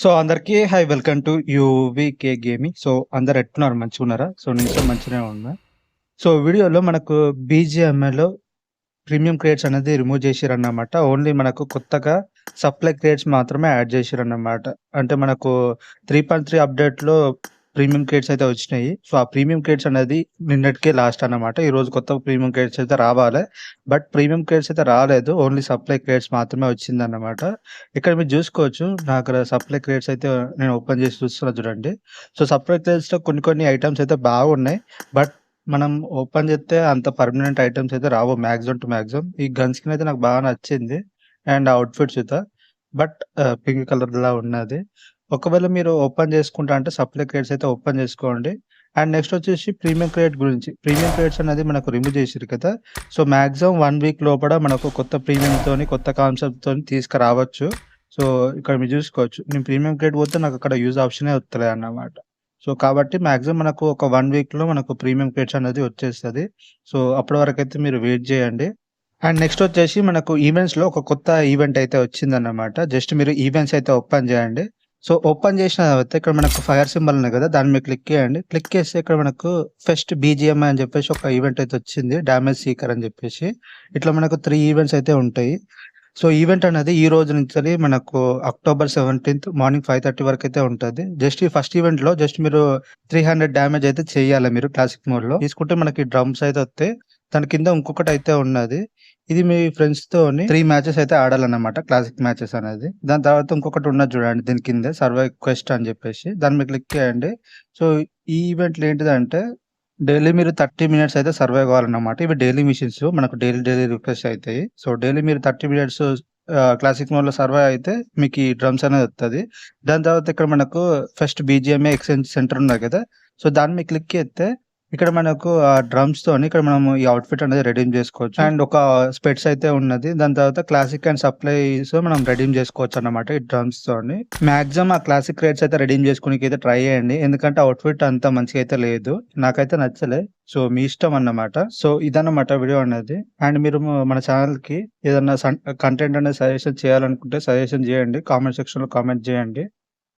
So అందరికీ hi welcome to UVK gaming. So అందరు ఎట్టున్నారు మంచిగున్నారా? సో నేను మంచిగానే ఉన్నా. సో వీడియోలో మనకు బీజిఎంఏలో ప్రీమియం క్రేట్స్ అనేది రిమూవ్ చేసిరన్నమాట. ఓన్లీ మనకు కొత్తగా సప్లై క్రేట్స్ మాత్రమే యాడ్ చేసిరన్నమాట. అంటే మనకు 3.3 అప్డేట్‌లో ప్రీమియం క్రేట్స్ అయితే వచ్చినాయి. సో ఆ ప్రీమియం క్రేట్స్ అనేది నిన్నటికే లాస్ట్ అన్నమాట. ఈరోజు కొత్త ప్రీమియం క్రేట్స్ అయితే రావాలే. బట్ ప్రీమియం క్రేట్స్ అయితే రాలేదు. ఓన్లీ సప్లై క్రేట్స్ మాత్రమే వచ్చిందన్నమాట. ఇక్కడ మీరు చూసుకోవచ్చు. నా అక్కడ సప్లై క్రేట్స్ అయితే నేను ఓపెన్ చేసి చూస్తున్నా చూడండి. సో సప్లై క్రేట్స్‌లో కొన్ని కొన్ని ఐటమ్స్ అయితే బాగున్నాయి. బట్ మనం ఓపెన్ చేస్తే అంత పర్మనెంట్ ఐటమ్స్ అయితే రావు మ్యాక్సిమం టు మ్యాక్సిమం ఈ గన్ స్కిన్ అయితే నాకు బాగా నచ్చింది. అండ్ అవుట్ఫిట్స్ అయితే బట్ పింక్ పింక్ కలర్‌లా ఉన్నది. ఒకవేళ మీరు ఓపెన్ చేసుకుంటా అంటే సప్లై క్రేట్స్ అయితే ఓపెన్ చేసుకోండి. అండ్ నెక్స్ట్ వచ్చేసి ప్రీమియం క్రేట్ గురించి. ప్రీమియం క్రేట్స్ అనేది మనకు రిమూవ్ చేసారు కదా! సో మ్యాక్సిమం వన్ వీక్ లోపల మనకు కొత్త ప్రీమియంతోని, కొత్త కాన్సెప్ట్తో తీసుకురావచ్చు. సో ఇక్కడ మీరు చూసుకోవచ్చు. నేను ప్రీమియం క్రేట్ పోతే నాకు అక్కడ యూజ్ ఆప్షనే వత్తలేదన్నమాట. సో కాబట్టి మ్యాక్సిమం మనకు ఒక వన్ వీక్‌లో మనకు ప్రీమియం క్రేట్స్ అనేది వచ్చేస్తుంది సో అప్పటి వరకు అయితే మీరు వెయిట్ చేయండి. అండ్ నెక్స్ట్ వచ్చేసి మనకు ఈవెంట్స్‌లో ఒక కొత్త ఈవెంట్ అయితే వచ్చిందన్నమాట. జస్ట్ మీరు ఈవెంట్స్ అయితే ఓపెన్ చేయండి. సో ఓపెన్ చేసిన తర్వాత ఇక్కడ మనకు ఫైర్ సింబల్ ఉన్నాయి కదా! దాని మీద క్లిక్ చేయండి. క్లిక్ చేస్తే ఇక్కడ మనకు ఫెస్ట్ బీజిఎం అని చెప్పేసి ఒక ఈవెంట్ అయితే వచ్చింది. డామేజ్ సీకర్ అని చెప్పేసి. ఇట్లా మనకు త్రీ ఈవెంట్స్ అయితే ఉంటాయి. సో ఈవెంట్ అనేది ఈ రోజు నుంచి మనకు అక్టోబర్ 17థ్ మార్నింగ్ ఫైవ్ థర్టీ వరకు అయితే ఉంటుంది జస్ట్ ఈ ఫస్ట్ ఈవెంట్‌లో జస్ట్ మీరు 300 డామేజ్ అయితే చేయాలి మీరు క్లాసిక్ మోడ్‌లో. తీసుకుంటే మనకి డ్రమ్స్ అయితే వస్తాయి. దాని కింద ఇంకొకటి అయితే ఉన్నది. ఇది మీ ఫ్రెండ్స్‌తోని త్రీ మ్యాచెస్ అయితే ఆడాలన్నమాట. క్లాసిక్ మ్యాచెస్ అనేది. దాని తర్వాత ఇంకొకటి ఉన్నది చూడండి దీని కింద సర్వే క్వెస్ట్ అని చెప్పేసి. దాని మీద క్లిక్ చేయండి. సో ఈ ఈవెంట్లు ఏంటిదంటే డైలీ మీరు 30 మినిట్స్ అయితే సర్వే కావాలన్నమాట. ఇవి డైలీ మిషన్స్ మనకు డైలీ డైలీ రిఫ్రెష్ అవుతాయి సో డైలీ మీరు 30 మినిట్స్ క్లాసిక్ మోడ్‌లో సర్వే అయితే మీకు ఈ డ్రమ్స్ అనేది వస్తుంది దాని తర్వాత ఇక్కడ మనకు ఫస్ట్ బీజిఎంఏ ఎక్స్‌చేంజ్ సెంటర్ ఉన్నది కదా! సో దాని మీద క్లిక్ చేస్తే ఇక్కడ మనకు ఆ డ్రమ్స్‌తోని ఇక్కడ మనం ఈ అవుట్‌ఫిట్ అనేది రెడీమ్ చేసుకోవచ్చు. అండ్ ఒక స్పెట్స్ అయితే ఉన్నది. దాని తర్వాత క్లాసిక్ అండ్ సప్లైస్ మనం రెడీమ్ చేసుకోవచ్చు అనమాట ఈ డ్రమ్స్ తోని మాక్సిమం ఆ క్లాసిక్ రేట్స్ అయితే రెడీమ్ చేసుకోనీకైతే ట్రై చేయండి. ఎందుకంటే అవుట్‌ఫిట్ అంత మంచిగా అయితే లేదు. నాకైతే నచ్చలే. సో మీ ఇష్టం అన్నమాట. సో ఇదన్నమాట వీడియో అనేది. అండ్ మీరు మన ఛానెల్‌కి ఏదన్నా సన్ కంటెంట్ అనేది సజెషన్ చేయాలనుకుంటే సజెషన్ చేయండి. కామెంట్ సెక్షన్‌లో కామెంట్ చేయండి.